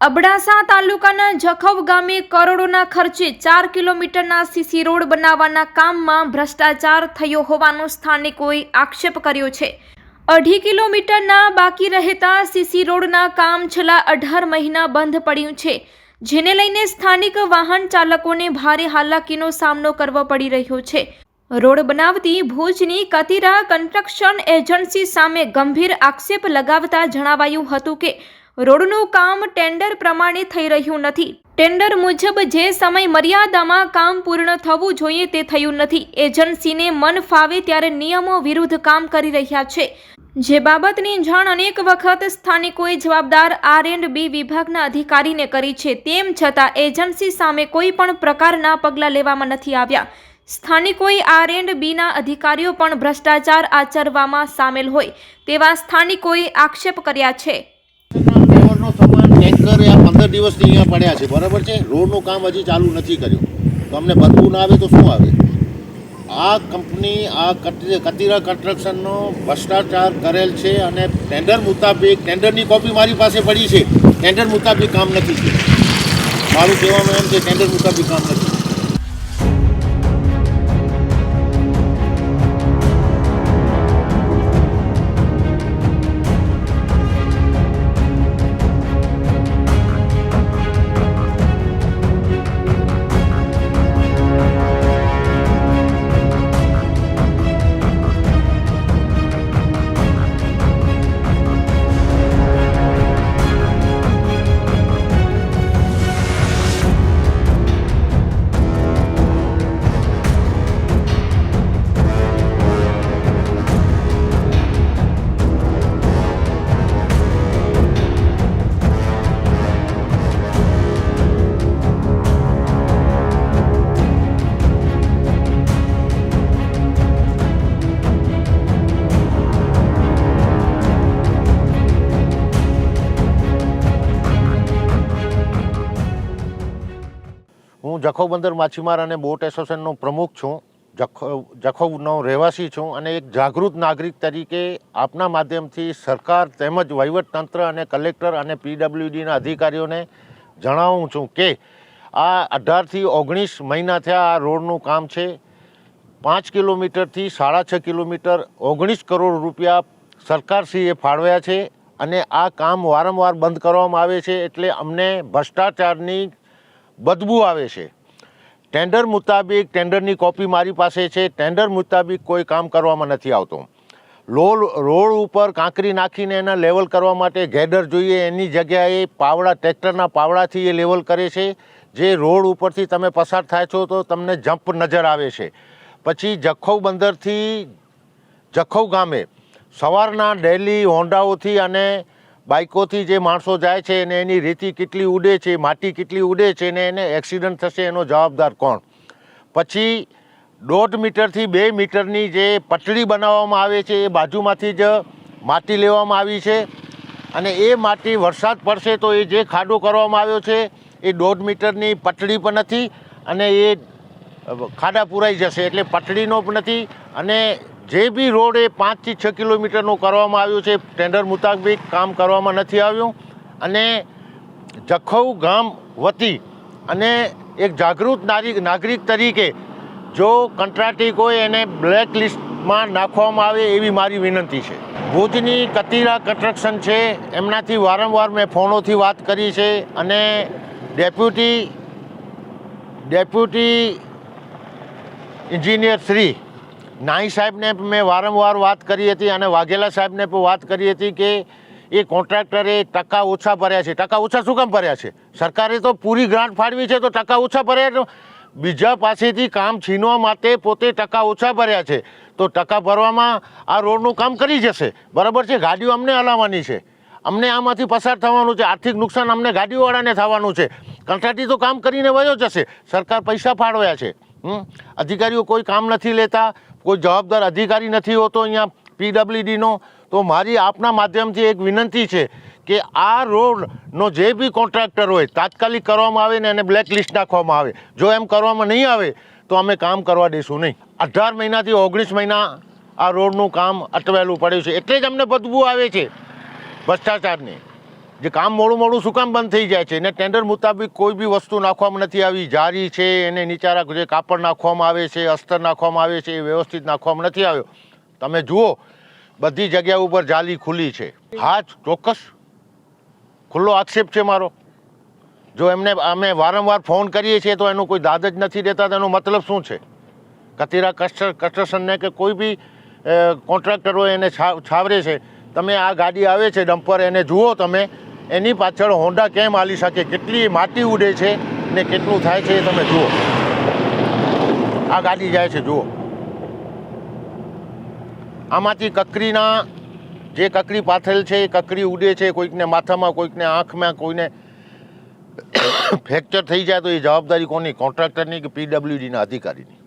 અબડાસા તાલુકાના જખવ ગામે કરોડોના ખર્ચે ચાર કિલોમીટરના સીસી રોડ બનાવવાના કામમાં ભ્રષ્ટાચાર થયો હોવાનો સ્થાનિકોએ આક્ષેપ કર્યો છે. અઢી કિલોમીટરના બાકી રહેતા સીસી રોડના કામ છેલ્લા અઢાર મહિના બંધ પડ્યું છે, જેને લઈને સ્થાનિક વાહન ચાલકોને ભારે હાલાકીનો સામનો કરવો પડી રહ્યો છે. રોડ બનાવતી ભુજની કતિરા કન્સ્ટ્રક્શન એજન્સી સામે ગંભીર આક્ષેપ લગાવતા જણાવાયું હતું કે રોડનું કામ ટેન્ડર પ્રમાણે થઈ રહ્યું નથી. ટેન્ડર મુજબ જે સમય મર્યાદામાં કામ પૂર્ણ થવું જોઈએ તે થયું નથી. એજન્સીને મન ફાવે ત્યારે નિયમો વિરુદ્ધ કામ કરી રહ્યા છે. જે બાબતની જાણ અનેક વખત સ્થાનિકોએ જવાબદાર આર એન્ડ બી વિભાગના અધિકારીને કરી છે. તેમ છતાં એજન્સી સામે કોઈ પણ પ્રકારના પગલાં લેવામાં નથી આવ્યા. સ્થાનિકોએ આર એન્ડ બીના અધિકારીઓ પણ ભ્રષ્ટાચાર આચરવામાં સામેલ હોય તેવા સ્થાનિકોએ આક્ષેપ કર્યા છે. ટેન્કર આ પંદર દિવસથી અહીંયા પડ્યા છે, બરાબર છે? રોડનું કામ હજી ચાલુ નથી કર્યું. તો અમને બનવું ના આવે તો શું આવે? આ કંપની, આ કતિરા કન્સ્ટ્રક્શનનો ભ્રષ્ટાચાર કરેલ છે અને ટેન્ડર મુતાબિક, ટેન્ડરની કોપી મારી પાસે પડી છે. ટેન્ડર મુતાબિક કામ નથી મારું કહેવાનું એમ છે, ટેન્ડર મુતાબિક કામ નથી હું જખૌ બંદર માછીમાર અને બોટ એસોસિએશનનો પ્રમુખ છું. જખૌ, જખૌનો રહેવાસી છું અને એક જાગૃત નાગરિક તરીકે આપના માધ્યમથી સરકાર તેમજ વહીવટતંત્ર અને કલેક્ટર અને પીડબ્લ્યુડીના અધિકારીઓને જણાવું છું કે આ અઢારથી ઓગણીસ મહિના થયા આ રોડનું કામ છે. પાંચ કિલોમીટરથી સાડા છ કિલોમીટર ઓગણીસ કરોડ રૂપિયા સરકારશ્રીએ ફાળવ્યા છે અને આ કામ વારંવાર બંધ કરવામાં આવે છે એટલે અમને ભ્રષ્ટાચારની બદબુ આવે છે. ટેન્ડર મુતાબિક ટેન્ડરની કોપી મારી પાસે છે. ટેન્ડર મુતાબિક કોઈ કામ કરવામાં નથી આવતું. લોલ રોડ ઉપર કાંકરી નાખીને એના લેવલ કરવા માટે ગેડર જોઈએ. એની જગ્યાએ પાવડા ટ્રેક્ટરના પાવડાથી એ લેવલ કરે છે. જે રોડ ઉપરથી તમે પસાર થાય છો તો તમને જમ્પ નજર આવે છે. પછી જખૌ બંદરથી જખૌ ગામે સવારના ડેલી હોન્ડાઓથી અને બાઇકોથી જે માણસો જાય છે અને એની રેતી કેટલી ઉડે છે, માટી કેટલી ઉડે છે ને એને એક્સિડન્ટ થશે એનો જવાબદાર કોણ? પછી દોઢ મીટરથી બે મીટરની જે પટડી બનાવવામાં આવે છે, એ બાજુમાંથી જ માટી લેવામાં આવી છે અને એ માટી વરસાદ પડશે તો એ જે ખાડો કરવામાં આવ્યો છે, એ દોઢ મીટરની પટડી પણ નથી અને એ ખાડા પુરાઈ જશે એટલે પટડીનો પણ નથી અને જે બી રોડ એ પાંચથી છ કિલોમીટરનું કરવામાં આવ્યું છે. ટેન્ડર મુતાબિક કામ કરવામાં નથી આવ્યું. અને જખૌ ગામ વતી અને એક જાગૃત નાગરિક નાગરિક તરીકે જો કંટ્રાટી હોય એને બ્લેક લિસ્ટમાં નાખવામાં આવે એવી મારી વિનંતી છે. ભુજની કતિરા કન્સ્ટ્રક્શન છે. એમનાથી વારંવાર મેં ફોનોથી વાત કરી છે અને ડેપ્યુટી ડેપ્યુટી એન્જિનિયર શ્રી નાઈ સાહેબને મેં વારંવાર વાત કરી હતી અને વાઘેલા સાહેબને પણ વાત કરી હતી કે એ કોન્ટ્રાક્ટરે ટકા ઓછા ભર્યા છે. ટકા ઓછા શું કામ ભર્યા છે? સરકારે તો પૂરી ગ્રાન્ટ ફાળવી છે, તો ટકા ઓછા ભર્યા બીજા પાસેથી કામ છીનવા માટે પોતે ટકા ઓછા ભર્યા છે. તો ટકા ભરવામાં આ રોડનું કામ કરી જશે. બરાબર છે? ગાડીઓ અમને હલાવવાની છે. અમને આમાંથી પસાર થવાનું છે. આર્થિક નુકસાન અમને ગાડીઓવાળાને થવાનું છે. કંટ્રાટી તો કામ કરીને વયો જશે. સરકાર પૈસા ફાળવ્યા છે. અધિકારીઓ કોઈ કામ નથી લેતા, કોઈ જવાબદાર અધિકારી નથી હોતો અહીંયા પીડબ્લ્યુડીનો. તો મારી આપના માધ્યમથી એક વિનંતી છે કે આ રોડનો જે બી કોન્ટ્રાક્ટર હોય, તાત્કાલિક કરવામાં આવે ને એને બ્લેક લિસ્ટ નાખવામાં આવે. જો એમ કરવામાં નહીં આવે, તો અમે કામ કરવા દઈશું નહીં. અઢાર મહિનાથી ઓગણીસ મહિના આ રોડનું કામ અટવાયેલું પડ્યું છે. એટલે જ અમને બદબુ આવે છે ભ્રષ્ટાચારની. જે કામ મોડું મોડું શું કામ બંધ થઈ જાય છે? એને ટેન્ડર મુતાબિક કોઈ બી વસ્તુ નાખવામાં નથી આવી. જારી છે, એને નીચારા જે કાપડ નાખવામાં આવે છે, અસ્તર નાખવામાં આવે છે, એ વ્યવસ્થિત નાખવામાં નથી આવ્યો. તમે જુઓ, બધી જગ્યા ઉપર જાલી ખુલ્લી છે. હા ચોક્કસ. ખુલ્લો આક્ષેપ છે મારો. જો એમને, અમે વારંવાર ફોન કરીએ છીએ તો એનું કોઈ દાદ જ નથી દેતા, તો એનો મતલબ શું છે? કતીરા કસ્ટર કન્સ્ટ્રક્શનને કે કોઈ બી કોન્ટ્રાક્ટર હોય એને છાવરે છે. તમે આ ગાડી આવે છે, ડમ્પર, એને જુઓ તમે. એની પાછળ હોન્ડા કેમ હાલી શકે, કેટલી માટી ઉડે છે ને કેટલું થાય છે એ તમે જુઓ. આ ગાડી જાય છે, જુઓ. આમાંથી કકરીના જે કકરી પાથરેલ છે, એ કકરી ઉડે છે, કોઈકને માથામાં, કોઈકને આંખમાં, કોઈને ફ્રેક્ચર થઈ જાય તો એ જવાબદારી કોની? કોન્ટ્રાક્ટરની કે પીડબ્લ્યુડીના અધિકારીની?